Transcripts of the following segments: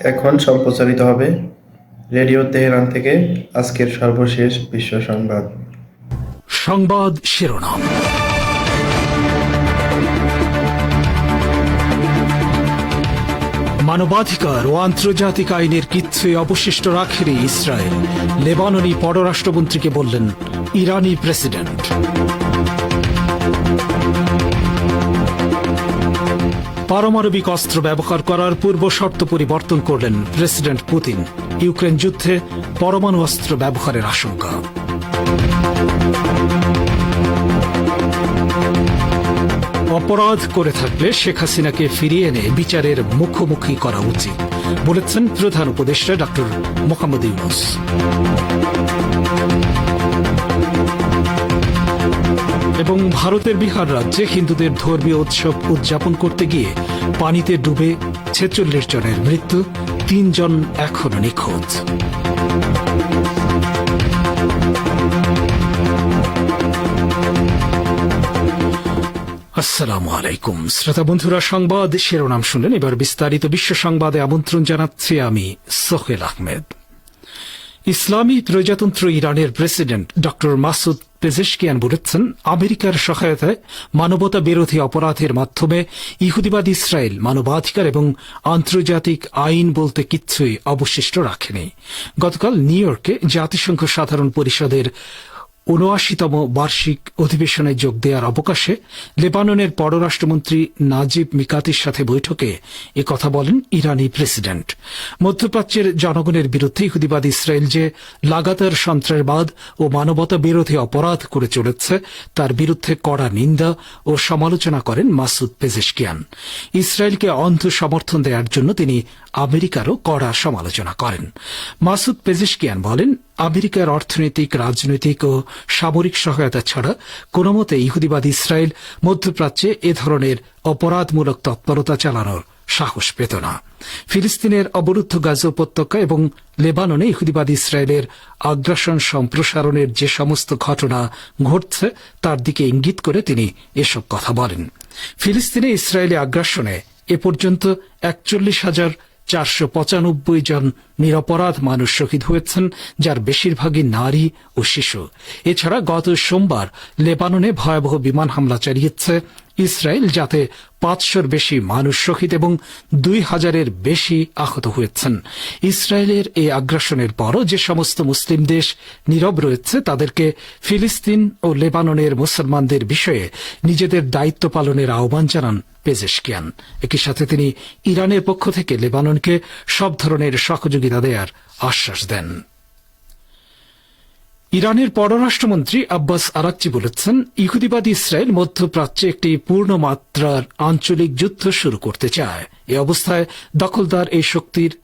এখন সম্প্রচারিত হবে রেডিও তেহরান থেকে আজকের সর্বশেষ বিশ্ব সংবাদ। সংবাদ শিরোনাম। মানবাধিকার ও আন্তর্জাতিক আইনের কিচ্ছুই অবশিষ্ট রাখেনি ইসরায়েল। লেবাননি পররাষ্ট্রমন্ত্রীকে বললেন ইরানি প্রেসিডেন্ট। পারমাণবিক অস্ত্র ব্যবহার করার পূর্ব শর্ত পরিবর্তন করলেন প্রেসিডেন্ট পুতিন। ইউক্রেন যুদ্ধে পরমাণু অস্ত্র ব্যবহারের আশঙ্কা। অপরাধ করে থাকলে শেখ হাসিনাকে ফিরিয়ে এনে বিচারের মুখোমুখি করা উচিত, বলেছেন প্রধান উপদেষ্টা ডক্টর মোহাম্মদ ইউনুস। এবং ভারতের বিহার রাজ্যে হিন্দুদের ধর্মীয় উৎসব উদযাপন করতে গিয়ে পানিতে ডুবে ছেচল্লিশ জনের মৃত্যু, তিনজন এখনও নিখোঁজ। আসসালামু আলাইকুম। শ্রোতা বন্ধুরা, সংবাদ শিরোনাম শুনলেন। এবার বিস্তারিত বিশ্ব সংবাদে আমন্ত্রণ জানাচ্ছি আমি সোহেল আহমেদ। ইসলামী প্রজাতন্ত্র ইরানের প্রেসিডেন্ট ডক্টর মাসুদ পেজেশকিয়ান বলেছেন আমেরিকার সহায়তায় মানবতা বিরোধী অপরাধের মাধ্যমে ইহুদিবাদ ইসরায়েল মানবাধিকার এবং আন্তর্জাতিক আইন বলতে কিচ্ছুই অবশিষ্ট রাখেনি গতকাল নিউ ইয়র্কে জাতিসংঘ সাধারণ পরিষদের উনআশিতম বার্ষিক অধিবেশনে যোগ দেওয়ার অবকাশে লেবাননের পররাষ্ট্রমন্ত্রী নাজিব মিকাতির সাথে বৈঠকে কথা বলেন ইরানি প্রেসিডেন্ট। মধ্যপ্রাচ্যের জনগণের বিরুদ্ধে ইহুদিবাদ ইসরায়েল যে লাগাতার সন্ত্রাসবাদ ও মানবতা বিরোধী অপরাধ করে চলেছে, তার বিরুদ্ধে কড়া নিন্দা ও সমালোচনা করেন মাসুদ পেজেশকিয়ান। ইসরায়েলকে অন্ধ সমর্থন দেওয়ার জন্য তিনি আমেরিকারও কড়া সমালোচনা করেন। মাসুদ পেজেশকিয়ান বলেন আমেরিকার অর্থনৈতিক, রাজনৈতিক ও সামরিক সহায়তা ছাড়া কোনো মতে ইহুদিবাদ ইসরায়েল মধ্যপ্রাচ্যে এ ধরনের অপরাধমূলক তৎপরতা চালানোর সাহস পেত না। ফিলিস্তিনের অবরুদ্ধ গাজা উপত্যকা এবং লেবাননে ইহুদিবাদ ইসরায়েলের আগ্রাসন সম্প্রসারণের যে সমস্ত ঘটনা ঘটছে, তার দিকে ইঙ্গিত করে তিনি এসব কথা বলেন। ফিলিস্তিনে ইসরায়েলি আগ্রাসনে এ পর্যন্ত একচল্লিশ হাজার চারশো পঁচানব্বই জন নিরপরাধ মানুষ শহীদ হয়েছেন, যার বেশিরভাগই নারী ও শিশু। এছাড়া গত সোমবার লেবাননে ভয়াবহ বিমান হামলা চালিয়েছে ইসরায়েল, যাতে পাঁচশোর বেশি মানুষ শহীদ এবং দুই হাজারের বেশি আহত হয়েছেন। ইসরায়েলের এই আগ্রাসনের পরও যে সমস্ত মুসলিম দেশ নীরব রয়েছে, তাদেরকে ফিলিস্তিন ও লেবাননের মুসলমানদের বিষয়ে নিজেদের দায়িত্ব পালনের আহ্বান জানান পেজেশকিয়ান। একই সাথে তিনি ইরানের পক্ষ থেকে লেবাননকে সব ধরনের সহযোগিতা দেওয়ার আশ্বাস দেন। ইরানের পররাষ্ট্রমন্ত্রী আব্বাস আরাকচি বলেছেন, ইহুদিবাদ ইসরায়েল মধ্যপ্রাচ্যে একটি পূর্ণ মাত্রার আঞ্চলিক যুদ্ধ শুরু করতে চায়। এ অবস্থায় দখলদার এই শক্তির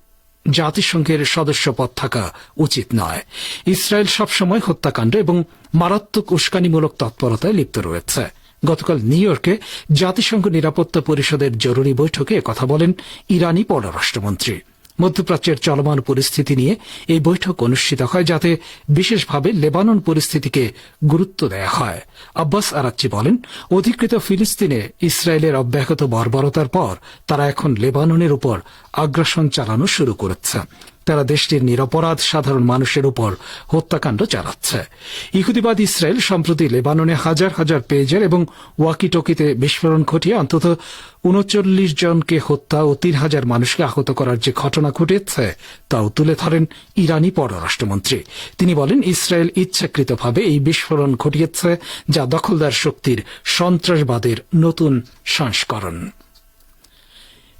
জাতিসংঘের সদস্য পদ থাকা উচিত নয়। ইসরায়েল সবসময় হত্যাকাণ্ড এবং মারাত্মক উস্কানিমূলক তৎপরতায় লিপ্ত রয়েছে। গতকাল নিউ ইয়র্কে জাতিসংঘ নিরাপত্তা পরিষদের জরুরি বৈঠকে কথা বলেন ইরানি পররাষ্ট্রমন্ত্রী। মধ্যপ্রাচ্যের চলমান পরিস্থিতি নিয়ে এই বৈঠক অনুষ্ঠিত হয় যাতে বিশেষভাবে লেবানন পরিস্থিতিকে গুরুত্ব দেয়া হয়। আব্বাস আরাচ্চি বলেন, অধিকৃত ফিলিস্তিনে ইসরায়েলের অব্যাহত বর্বরতার পর তারা এখন লেবাননের উপর আগ্রাসন চালানো শুরু করেছে। তারা দেশটির নিরপরাধ সাধারণ মানুষের উপর হত্যাকাণ্ড চালাচ্ছে। ইহুদিবাদ ইসরায়েল সম্প্রতি লেবাননে হাজার হাজার পেজের এবং ওয়াকিটকিতে বিস্ফোরণ ঘটিয়ে অন্তত উনচল্লিশ জনকে হত্যা ও তিন হাজার মানুষকে আহত করার যে ঘটনা ঘটেছে, তাও তুলে ধরেন ইরানি পররাষ্ট্রমন্ত্রী। তিনি বলেন, ইসরায়েল ইচ্ছাকৃতভাবে এই বিস্ফোরণ ঘটিয়েছে যা দখলদার শক্তির সন্ত্রাসবাদের নতুন সংস্করণ।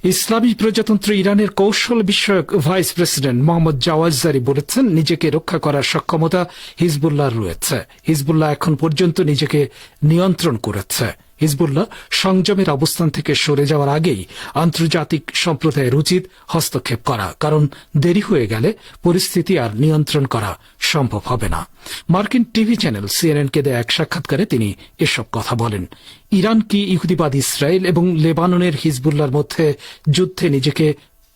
ইসলামী প্রজাতন্ত্র ইরানের কৌশল বিষয়ক ভাইস প্রেসিডেন্ট মোহাম্মদ জাওয়াজ জারি বলেছেন, নিজেকে রক্ষা করার সক্ষমতা হিজবুল্লাহর রয়েছে। হিজবুল্লাহ এখন পর্যন্ত নিজেকে নিয়ন্ত্রণ করেছে। হিজবুল্লাহ সংযমের অবস্থান থেকে সরে যাওয়ার আগেই আন্তর্জাতিক সম্প্রদায়ের উচিত হস্তক্ষেপ করা, কারণ দেরি হয়ে গেলে পরিস্থিতি আর নিয়ন্ত্রণ করা সম্ভব হবে না। মার্কিন টিভি চ্যানেল সিএনএনকে দেয়া এক সাক্ষাৎকারে তিনি এসব কথা বলেন। ইরান কি ইহুদিবাদ ইসরায়েল এবং লেবাননের হিজবুল্লার মধ্যে যুদ্ধে নিজেকে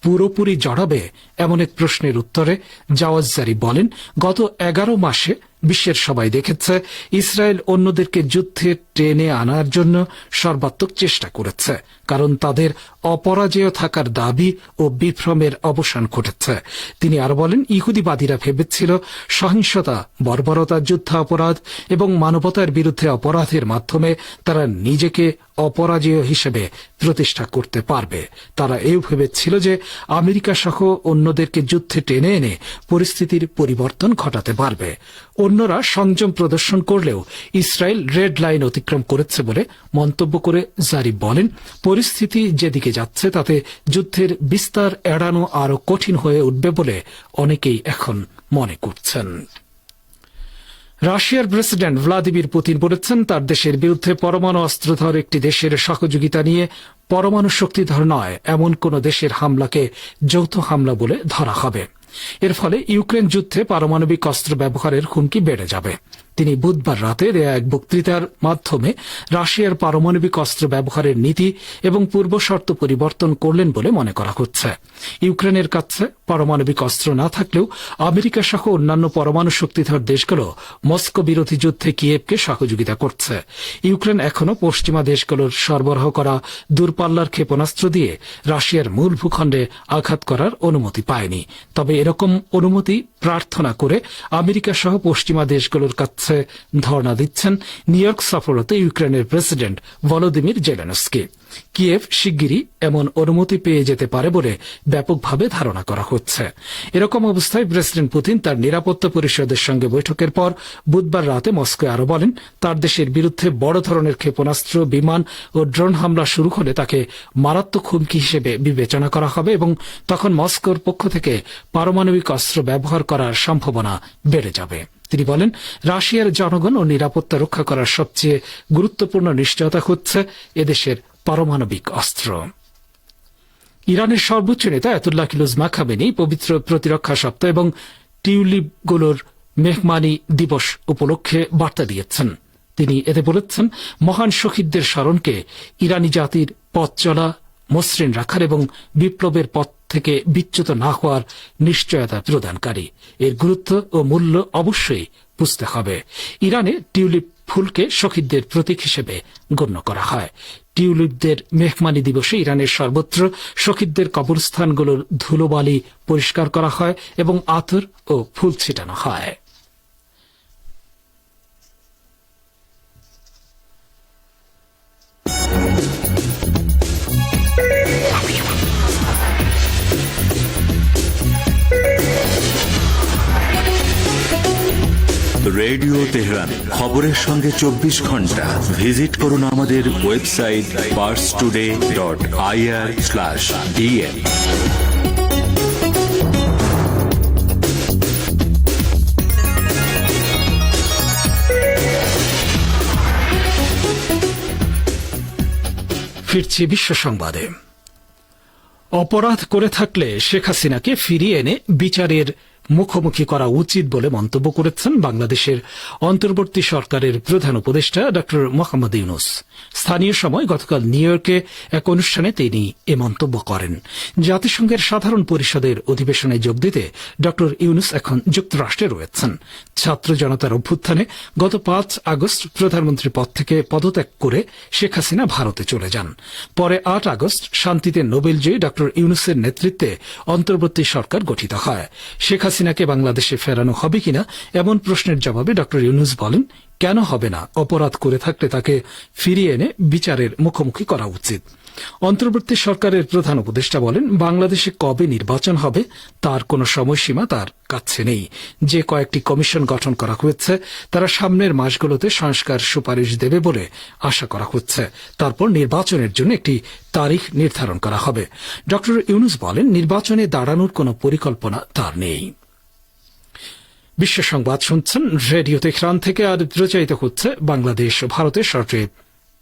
পুরোপুরি জড়াবে এমন এক প্রশ্নের উত্তরে জাওয়াজ জারি বলেন, গত এগারো মাসে বিশ্বের সবাই দেখেছে ইসরায়েল অন্যদেরকে যুদ্ধে টেনে আনার জন্য সর্বাত্মক চেষ্টা করেছে। কারণ তাদের অপরাজেয় থাকার দাবি ও বিভ্রমের অবসান ঘটেছে। তিনি আরও বলেন, ইহুদিবাদীরা ভেবেছিল সহিংসতা, বর্বরতা, যুদ্ধাপরাধ এবং মানবতার বিরুদ্ধে অপরাধের মাধ্যমে তারা নিজেকে অপরাজেয় হিসেবে প্রতিষ্ঠা করতে পারবে। তারা এও ভেবেছিল যে আমেরিকা সহ অন্যদেরকে যুদ্ধে টেনে এনে পরিস্থিতির পরিবর্তন ঘটাতে পারবে। অন্যরা সংযম প্রদর্শন করলেও ইসরায়েল রেড লাইন অতিক্রম করেছে বলে মন্তব্য করে জারি বলেন পরিস্থিতি যেদিকে যাচ্ছে, তাতে যুদ্ধের বিস্তার এড়ানো আরও কঠিন হয়ে উঠবে বলে অনেকেই এখন মনে করছেন। রাশিয়ার প্রেসিডেন্ট ভ্লাদিমির পুতিন বলেছেন, তার দেশের বিরুদ্ধে পরমাণু অস্ত্রধর একটি দেশের সহযোগিতা নিয়ে পরমাণু শক্তিধর নয়, এমন কোন দেশের হামলাকে যৌথ হামলা বলে ধরা হবে। এর ফলে ইউক্রেন যুদ্ধে পারমাণবিক অস্ত্র ব্যবহারের হুমকি বেড়ে যাবে। তিনি বুধবার রাতে দেয়া এক বক্তৃতার মাধ্যমে রাশিয়ার পারমাণবিক অস্ত্র ব্যবহারের নীতি এবং পূর্বশর্ত পরিবর্তন করলেন বলে মনে করা হচ্ছে। ইউক্রেনের কাছে পারমাণবিক অস্ত্র না থাকলেও আমেরিকা সহ অন্যান্য পরমাণু শক্তিধর দেশগুলো মস্কো বিরোধী যুদ্ধে কিয়েভকে সহযোগিতা করছে। ইউক্রেন এখনও পশ্চিমা দেশগুলোর সরবরাহ করা দূরপাল্লার ক্ষেপণাস্ত্র দিয়ে রাশিয়ার মূল ভূখণ্ডে আঘাত করার অনুমতি পায়নি। তবে এরকম অনুমতি প্রার্থনা করে আমেরিকা সহ পশ্চিমা দেশগুলোর কাছে ধর্ণা দিচ্ছেন নিউ ইয়র্ক সফররত ইউক্রেনের প্রেসিডেন্ট ভলোদিমির জেলেনস্কি। কিয়েভ শিগগিরই এমন অনুমতি পেয়ে যেতে পারে বলে ব্যাপকভাবে ধারণা করা হচ্ছে। এরকম অবস্থায় প্রেসিডেন্ট পুতিন তার নিরাপত্তা পরিষদের সঙ্গে বৈঠকের পর বুধবার রাতে মস্কো আরও বলেন, তার দেশের বিরুদ্ধে বড় ধরনের ক্ষেপণাস্ত্র, বিমান ও ড্রোন হামলা শুরু হলে তাকে মারাত্মক হুমকি হিসেবে বিবেচনা করা হবে এবং তখন মস্কোর পক্ষ থেকে পারমাণবিক অস্ত্র ব্যবহার করার সম্ভাবনা বেড়ে যাবে। তিনি বলেন, রাশিয়ার জনগণ ও নিরাপত্তা রক্ষা করার সবচেয়ে গুরুত্বপূর্ণ নিশ্চয়তা হচ্ছে এদেশের পারমাণবিক অস্ত্র। ইরানের সর্বোচ্চ নেতা এতুল্লাহ কিলুজমা খামেনি পবিত্র প্রতিরক্ষা সপ্তাহ এবং টিউলিপগুলোর মেহমানি দিবস উপলক্ষে বার্তা দিয়েছেন। তিনি এতে বলেছেন, মহান শহীদদের স্মরণকে ইরানি জাতির পথ চলা মসৃণ রাখার এবং বিপ্লবের পথ থেকে বিচ্যুত না হওয়ার নিশ্চয়তা প্রদানকারী। এর গুরুত্ব ও মূল্য অবশ্যই বুঝতে হবে। ইরানে টিউলিপ ফুলকে শহীদদের প্রতীক হিসেবে গণ্য করা হয়। টিউলিপদের মেহমানি দিবসে ইরানের সর্বত্র শহীদদের কবরস্থানগুলোর ধুলোবালি পরিষ্কার করা হয় এবং আতর ও ফুল ছিটানো হয়। Radio Tehran. খবরের সঙ্গে চব্বিশ ঘণ্টা। ভিজিট করুন আমাদের website Pars today dot IR slash DN ফিরছি বিশ্ব সংবাদে। অপরাধ করে থাকলে শেখ হাসিনাকে ফিরিয়ে এনে বিচারের মুখোমুখি করা উচিত বলে মন্তব্য করেছেন বাংলাদেশের অন্তর্বর্তী সরকারের প্রধান উপদেষ্টা ড. মোহাম্মদ ইউনুস। স্থানীয় সময় গতকাল নিউ ইয়র্কে এক অনুষ্ঠানে তিনি এ মন্তব্য করেন। জাতিসংঘের সাধারণ পরিষদের অধিবেশনে যোগ দিতে ড. ইউনুস এখন যুক্তরাষ্ট্রে রয়েছেন। ছাত্র জনতার অভ্যুত্থানে গত পাঁচ আগস্ট প্রধানমন্ত্রী পদ থেকে পদত্যাগ করে শেখ হাসিনা ভারতে চলে যান। পরে আট আগস্ট শান্তিতে নোবেলজয়ী ড. ইউনুসের নেতৃত্বে অন্তর্বর্তী সরকার গঠিত হয়। শেখ হাসিনাকে বাংলাদেশে ফেরানো হবে কিনা এমন প্রশ্নের জবাবে ড ইউনুস বলেন, কেন হবে না? অপরাধ করে থাকলে তাকে ফিরিয়ে এনে বিচারের মুখোমুখি করা উচিত। অন্তর্বর্তী সরকারের প্রধান উপদেষ্টা বলেন, বাংলাদেশে কবে নির্বাচন হবে তার কোনো সময়সীমা তার কাছে নেই। যে কয়েকটি কমিশন গঠন করা হয়েছে, তারা সামনের মাসগুলোতে সংস্কার সুপারিশ দেবে বলে আশা করা হচ্ছে। তারপর নির্বাচনের জন্য একটি তারিখ নির্ধারণ করা হবে। ড ইউনুস বলেন, নির্বাচনে দাঁড়ানোর কোনো পরিকল্পনা তার নেই। বিশ্ব সংবাদ শুনছেন রেডিও তেহরান থেকে আর প্রচারিত হচ্ছে বাংলাদেশ ভারতের শর্টে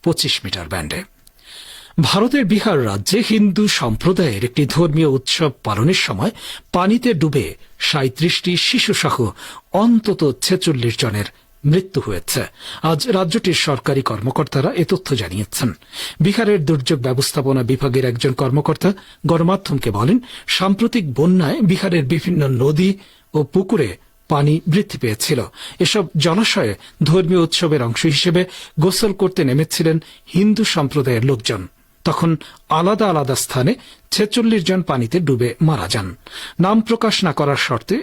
পঁচিশ মিটার ব্যান্ডে। ভারতের বিহার রাজ্যে হিন্দু সম্প্রদায়ের একটি ধর্মীয় উৎসব পালনের সময় পানিতে ডুবে সাঁত্রিশটি শিশুসহ অন্তত ছেচল্লিশ জনের মৃত্যু হয়েছে। আজ রাজ্যটির সরকারি কর্মকর্তারা এ তথ্য জানিয়েছেন। বিহারের দুর্যোগ ব্যবস্থাপনা বিভাগের একজন কর্মকর্তা গণমাধ্যমকে বলেন, সাম্প্রতিক বন্যায় বিহারের বিভিন্ন নদী ও পুকুরে পানি বৃদ্ধি পেয়েছিল। এসব জলাশয়ে ধর্মীয় উৎসবের অংশ হিসেবে গোসল করতে নেমেছিলেন হিন্দু সম্প্রদায়ের লোকজন। তখন আলাদা আলাদা স্থানে ছেচল্লিশ জন পানিতে ডুবে মারা যান। নাম প্রকাশ না করার শর্তে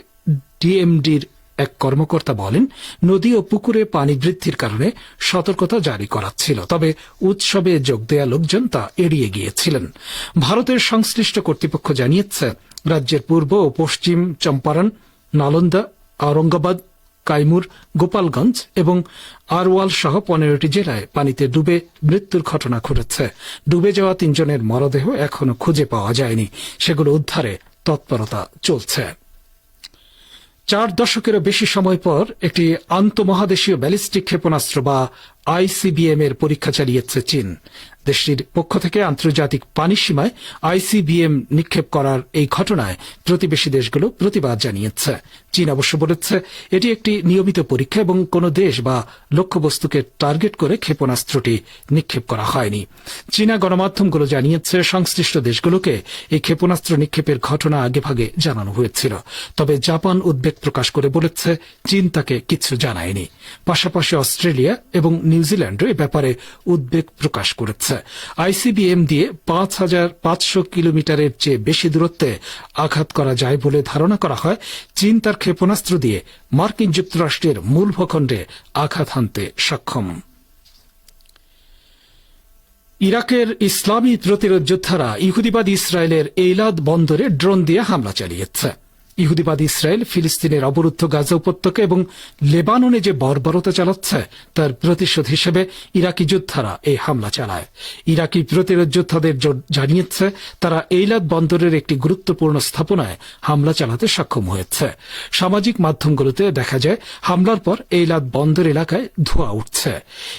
ডিএমডির এক কর্মকর্তা বলেন, নদী ও পুকুরে পানি বৃদ্ধির কারণে সতর্কতা জারি করা ছিল, তবে উৎসবে যোগ দেয়া লোকজন তা এড়িয়ে গিয়েছিলেন। ভারতের সংশ্লিষ্ট কর্তৃপক্ষ জানিয়েছে, রাজ্যের পূর্ব ও পশ্চিম চম্পারণ, নালন্দা আওরঙ্গাবাদ, কাইমুর, গোপালগঞ্জ এবং আরওয়াল সহ পনেরোটি জেলায় পানিতে ডুবে মৃত্যুর ঘটনা ঘটেছে। ডুবে যাওয়া তিনজনের মরদেহ এখনও খুঁজে পাওয়া যায়নি। সেগুলো উদ্ধারে তৎপরতা চলছে। চার দশকেরও বেশি সময় পর একটি আন্তমহাদেশীয় ব্যালিস্টিক ক্ষেপণাস্ত্র বা আইসিবিএম এর পরীক্ষা চালিয়েছে চীন। দেশটির পক্ষ থেকে আন্তর্জাতিক পানি সীমায় আইসিবিএম নিক্ষেপ করার এই ঘটনায় প্রতিবেশী দেশগুলো প্রতিবাদ জানিয়েছে। চীন অবশ্য বলেছে, এটি একটি নিয়মিত পরীক্ষা এবং কোন দেশ বা লক্ষ্যবস্তুকে টার্গেট করে ক্ষেপণাস্ত্রটি নিক্ষেপ করা হয়নি। চীনা গণমাধ্যমগুলো জানিয়েছে, সংশ্লিষ্ট দেশগুলোকে এই ক্ষেপণাস্ত্র নিক্ষেপের ঘটনা আগেভাগে জানানো হয়েছিল। তবে জাপান উদ্বেগ প্রকাশ করে বলেছে, চীন তাকে কিছু জানায়নি। পাশাপাশি অস্ট্রেলিয়া এবং নিউজিল্যান্ডও এ ব্যাপারে উদ্বেগ প্রকাশ করেছে। আইসিবিএম দিয়ে পাঁচ হাজার পাঁচশো কিলোমিটারের চেয়ে বেশি দূরত্বে আঘাত করা যায় বলে ধারণা করা হয়। চীন তার ক্ষেপণাস্ত্র দিয়ে মার্কিন যুক্তরাষ্ট্রের মূল ভূখণ্ডে আঘাত হানতে সক্ষম। ইরাকের ইসলামী প্রতিরোধ যোদ্ধারা ইহুদিবাদ ইসরায়েলের এইলাদ বন্দরে ড্রোন দিয়ে হামলা চালিয়েছে। ইহুদিবাদ ইসরায়েল, ফিলিস্তিনের অবরুদ্ধ গাজা উপত্যকা এবং লেবাননে যে বর্বরতা চালাচ্ছে, তার প্রতিশোধ হিসেবে ইরাকি যোদ্ধারা এই হামলা চালায়। ইরাকি প্রতিরোধ যোদ্ধাদের জানিয়েছে, তারা এইলাদ বন্দরের একটি গুরুত্বপূর্ণ স্থাপনায় হামলা চালাতে সক্ষম হয়েছে। সামাজিক মাধ্যমগুলোতে দেখা যায়, হামলার পর এইলাদ বন্দর এলাকায় ধোঁয়া উঠছে।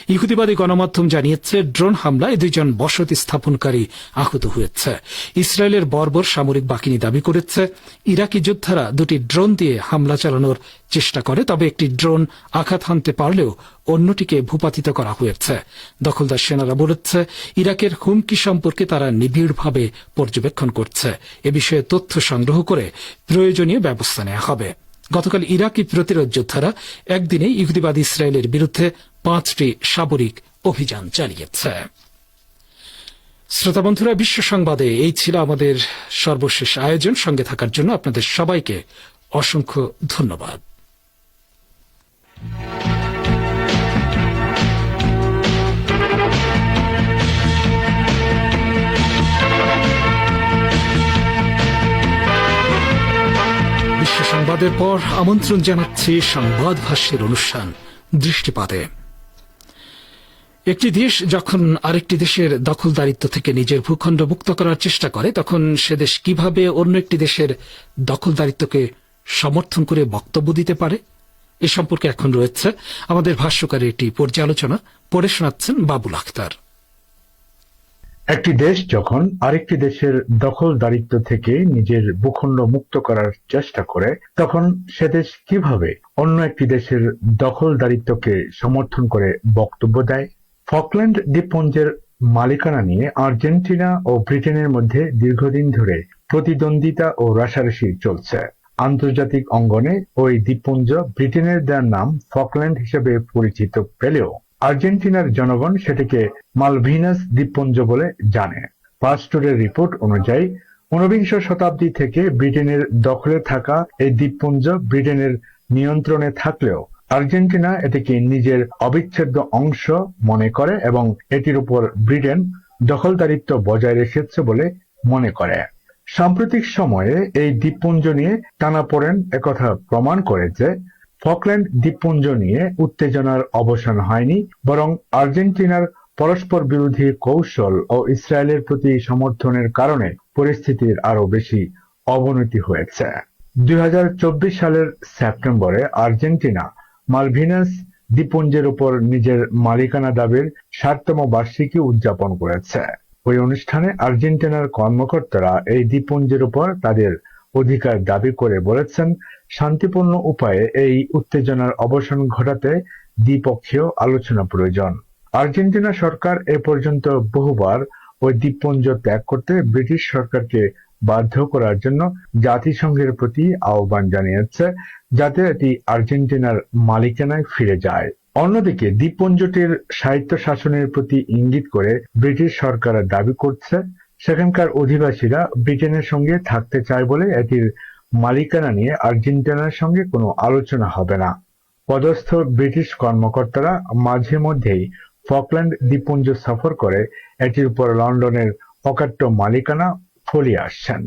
ইহুদিবাদী গণমাধ্যম জানিয়েছে, ড্রোন হামলায় দুইজন বসতি স্থাপনকারী আহত হয়েছে। ইসরায়েলের বর্বর সামরিক বাহিনী দাবি করেছে, ইরাকি যোদ্ধারা দুটি ড্রোন দিয়ে হামলা চালানোর চেষ্টা করে, তবে একটি ড্রোন আঘাত হানতে পারলেও অন্যটিকে ভূপাতিত করা হয়েছে। দখলদার সেনারা বলেছে, ইরাকের হুমকি সম্পর্কে তারা নিবিড়ভাবে পর্যবেক্ষণ করছে। এ বিষয়ে তথ্য সংগ্রহ করে প্রয়োজনীয় ব্যবস্থা নেওয়া হবে। গতকাল ইরাকি প্রতিরোধ যোদ্ধারা একদিনে ইহুদিবাদ ইসরায়েলের বিরুদ্ধে পাঁচটি সামরিক অভিযান চালিয়েছে। শ্রোতা বন্ধুরা বিশ্ব সংবাদে এই ছিল আমাদের সর্বশেষ আয়োজন। সঙ্গে থাকার জন্য আপনাদের সবাইকে অসংখ্য ধন্যবাদ। বিশ্ব সংবাদের পর আমন্ত্রণ জানাচ্ছি সংবাদ ভাষ্যের অনুষ্ঠান দৃষ্টিপাতে। একটি দেশ যখন আরেকটি দেশের দখলদারিত্ব থেকে নিজের ভূখণ্ড মুক্ত করার চেষ্টা করে, তখন সে দেশ কীভাবে অন্য একটি দেশের দখলদারিত্বকে সমর্থন করে বক্তব্য দিতে পারে? এ সম্পর্কে এখন রয়েছে আমাদের ভাষ্যকারের একটি পর্যালোচনা। পড়ে শোনাচ্ছেন বাবুল আখতার। একটি দেশ যখন আরেকটি দেশের দখলদারিত্ব থেকে নিজের ভূখণ্ড মুক্ত করার চেষ্টা করে, তখন সে দেশ কীভাবে অন্য একটি দেশের দখলদারিত্বকে সমর্থন করে বক্তব্য দেয়? ফকল্যান্ড দ্বীপপুঞ্জের মালিকানা নিয়ে আর্জেন্টিনা ও ব্রিটেনের মধ্যে দীর্ঘদিন ধরে প্রতিদ্বন্দ্বিতা ও রাশারাশি চলছে। আন্তর্জাতিক অঙ্গনে ওই দ্বীপপুঞ্জ ব্রিটেনের দেওয়ার নাম ফকল্যান্ড হিসেবে পরিচিত পেলেও আর্জেন্টিনার জনগণ সেটিকে মালভিনাস দ্বীপপুঞ্জ বলে জানে। পাস্টোরের রিপোর্ট অনুযায়ী, ঊনবিংশ শতাব্দী থেকে ব্রিটেনের দখলে থাকা এই দ্বীপপুঞ্জ ব্রিটেনের নিয়ন্ত্রণে থাকলেও আর্জেন্টিনা এটিকে নিজের অবিচ্ছেদ্য অংশ মনে করে এবং এটির উপর ব্রিটেন দখলদারিত্ব বজায় রেখেছে বলে মনে করে। সাম্প্রতিক সময়ে এই দ্বীপপুঞ্জ নিয়ে টানাপোড়েন একথা প্রমাণ করে যে ফকল্যান্ড দ্বীপপুঞ্জ নিয়ে উত্তেজনার অবসান হয়নি, বরং আর্জেন্টিনার পরস্পর বিরোধী কৌশল ও ইসরায়েলের প্রতি সমর্থনের কারণে পরিস্থিতির আরও বেশি অবনতি হয়েছে। দুই হাজার চব্বিশ সালের সেপ্টেম্বরে আর্জেন্টিনা মালভিনাস দ্বীপপুঞ্জের উপর নিজের মালিকানা দাবির ষাটতম বার্ষিকী উদযাপন করেছে। ওই অনুষ্ঠানে আর্জেন্টিনার কর্মকর্তারা এই দ্বীপপুঞ্জের উপর তাদের অধিকার দাবি করে বলেছেন, শান্তিপূর্ণ উপায়ে এই উত্তেজনার অবসান ঘটাতে দ্বিপক্ষীয় আলোচনা প্রয়োজন। আর্জেন্টিনা সরকার এ পর্যন্ত বহুবার ওই দ্বীপপুঞ্জ ত্যাগ করতে ব্রিটিশ সরকারকে বাধ্য করার জন্য জাতিসংঘের প্রতি আহ্বান জানিয়েছে, যাতে এটি আর্জেন্টিনার মালিকানায় ফিরে যায়। অন্যদিকে, দ্বীপপুঞ্জটির সাহিত্য শাসনের প্রতি ইঙ্গিত করে ব্রিটিশ সরকার দাবি করছে, সেখানকার অধিবাসীরা ব্রিটেনের সঙ্গে থাকতে চায় বলে এটির মালিকানা নিয়ে আর্জেন্টিনার সঙ্গে কোনো আলোচনা হবে না। পদস্থ ব্রিটিশ কর্মকর্তারা মাঝে মধ্যেই ফকল্যান্ড দ্বীপপুঞ্জ সফর করে, এটির উপর লন্ডনের অকাট্য মালিকানা ফলিয়ে আসছেন।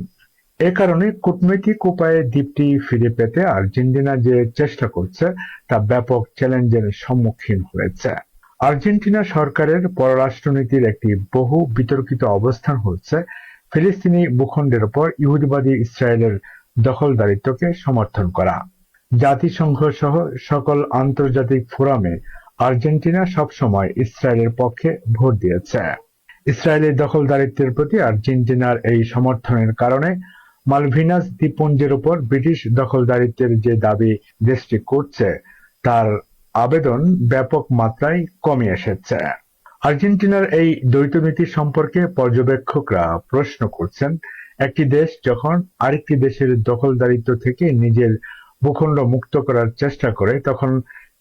এ কারণে কূটনৈতিক উপায়ে দ্বীপটি ফিরে পেতে আর্জেন্টিনা যে চেষ্টা করছে, তা ব্যাপক চ্যালেঞ্জের সম্মুখীন হয়েছে। আর্জেন্টিনা সরকারের পররাষ্ট্রনীতির একটি বহু বিতর্কিত অবস্থান হচ্ছে। ফিলিস্তিনি ভূখণ্ডের উপর ইহুদিবাদী ইসরায়েলের দখলদারিত্বকে সমর্থন করা। জাতিসংঘ সহ সকল আন্তর্জাতিক ফোরামে আর্জেন্টিনা সবসময় ইসরায়েলের পক্ষে ভোট দিয়েছে। ইসরায়েলের দখলদারিত্বের প্রতি আর্জেন্টিনার এই সমর্থনের কারণে মালভিনাস দ্বীপপুঞ্জের উপর ব্রিটিশ দখলদারিত্বের যে দাবি দেশটি করছে, তার আবেদন ব্যাপক মাত্রায় কমে এসেছে। আর্জেন্টিনার এই দ্বৈত নীতি সম্পর্কে পর্যবেক্ষকরা প্রশ্ন করছেন, একটি দেশ যখন আরেকটি দেশের দখলদারিত্ব থেকে নিজের ভূখণ্ড মুক্ত করার চেষ্টা করে, তখন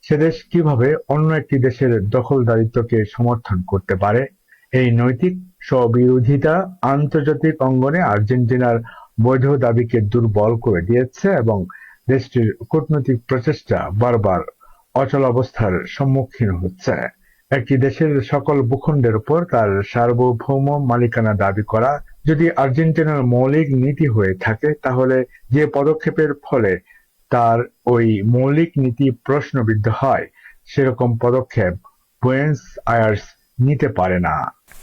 সে দেশ কীভাবে অন্য একটি দেশের দখলদারিত্বকে সমর্থন করতে পারে? এই নৈতিক স্ববিরোধিতা আন্তর্জাতিক অঙ্গনে আর্জেন্টিনার বৈধ দাবিকে দুর্বল করে দিয়েছে এবং দেশটির কূটনৈতিক প্রচেষ্টা বারবার অচল অবস্থার সম্মুখীন হচ্ছে। একটি দেশের সকল ভূখণ্ডের উপর তার সার্বভৌম মালিকানা দাবি করা যদি আর্জেন্টিনার মৌলিক নীতি হয়ে থাকে, তাহলে যে পদক্ষেপের ফলে তার ওই মৌলিক নীতি প্রশ্নবিদ্ধ হয়, সেরকম পদক্ষেপ বুয়েন্স আয়ার্স নিতে পারে না।